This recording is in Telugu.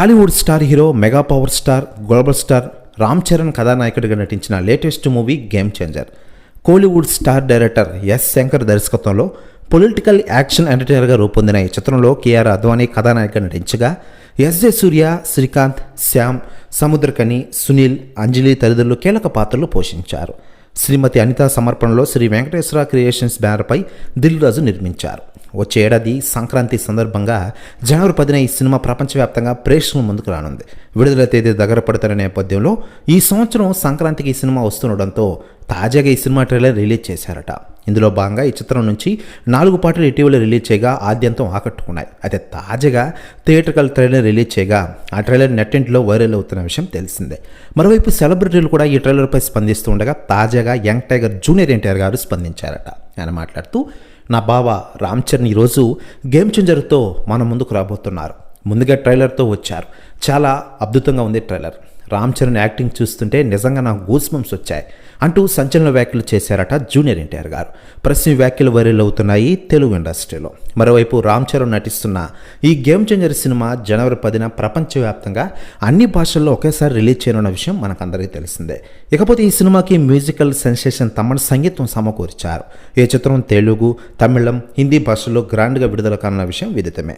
Tollywood star hero mega power star global star Ram Charan కథానాయకుడిగా నటించిన latest movie game changer. Kollywood star director S Shankar దర్శకత్వంలో పొలిటికల్ యాక్షన్ ఎంటర్టైనర్గా రూపొందిన ఈ చిత్రంలో కేఆర్ అద్వానీ కథానాయకుడిగా నటించగా ఎస్ జె సూర్య శ్రీకాంత్ శ్యామ్ సముద్రకని సునీల్ అంజలి తదితరులు కీలక పాత్రలు పోషించారు. శ్రీమతి అనిత సమర్పణలో శ్రీ వెంకటేశ్వర క్రియేషన్స్ బ్యానర్పై దిల్ రాజు నిర్మించారు. వచ్చే ఏడాది సంక్రాంతి సందర్భంగా జనవరి పదిన ఈ సినిమా ప్రపంచవ్యాప్తంగా ప్రేక్షకుల ముందుకు రానుంది. విడుదల తేదీ దగ్గర పడుతున్న నేపథ్యంలో ఈ సంవత్సరం సంక్రాంతికి ఈ సినిమా వస్తుండడంతో తాజాగా ఈ సినిమా ట్రైలర్ రిలీజ్ చేశారట. ఇందులో భాగంగా ఈ చిత్రం నుంచి నాలుగు పాటలు ఇటీవల రిలీజ్ చేయగా ఆద్యంతం ఆకట్టుకున్నాయి. అయితే తాజాగా థియేటర్కల్ ట్రైలర్ రిలీజ్ చేయగా ఆ ట్రైలర్ నెట్టింట్లో వైరల్ అవుతున్న విషయం తెలిసిందే. మరోవైపు సెలబ్రిటీలు కూడా ఈ ట్రైలర్పై స్పందిస్తూ ఉండగా తాజాగా యంగ్ టైగర్ జూనియర్ ఎన్టీఆర్ గారు స్పందించారట. ఆయన మాట్లాడుతూ నా బావ రామ్ చరణ్ ఈరోజు గేమ్ చేంజర్తో మన ముందుకు రాబోతున్నారు. ముందుగా ట్రైలర్తో వచ్చారు. చాలా అద్భుతంగా ఉంది ట్రైలర్. రామ్ చరణ్ యాక్టింగ్ చూస్తుంటే నిజంగా నాకు గూస్మంస్ వచ్చాయి అంటూ సంచలన వ్యాఖ్యలు చేశారట జూనియర్ ఎన్టీఆర్ గారు. ప్రశ్న వ్యాఖ్యలు వైరల్ అవుతున్నాయి తెలుగు ఇండస్ట్రీలో. మరోవైపు రామ్ చరణ్ నటిస్తున్న ఈ గేమ్ చేంజర్ సినిమా జనవరి పదిన ప్రపంచవ్యాప్తంగా అన్ని భాషల్లో ఒకేసారి రిలీజ్ చేయనున్న విషయం మనకందరికీ తెలిసిందే. ఇకపోతే ఈ సినిమాకి మ్యూజికల్ సెన్సేషన్ తమన్ సంగీతం సమకూర్చారు. ఈ చిత్రం తెలుగు తమిళం హిందీ భాషల్లో గ్రాండ్గా విడుదల కానున్న విషయం విదితమే.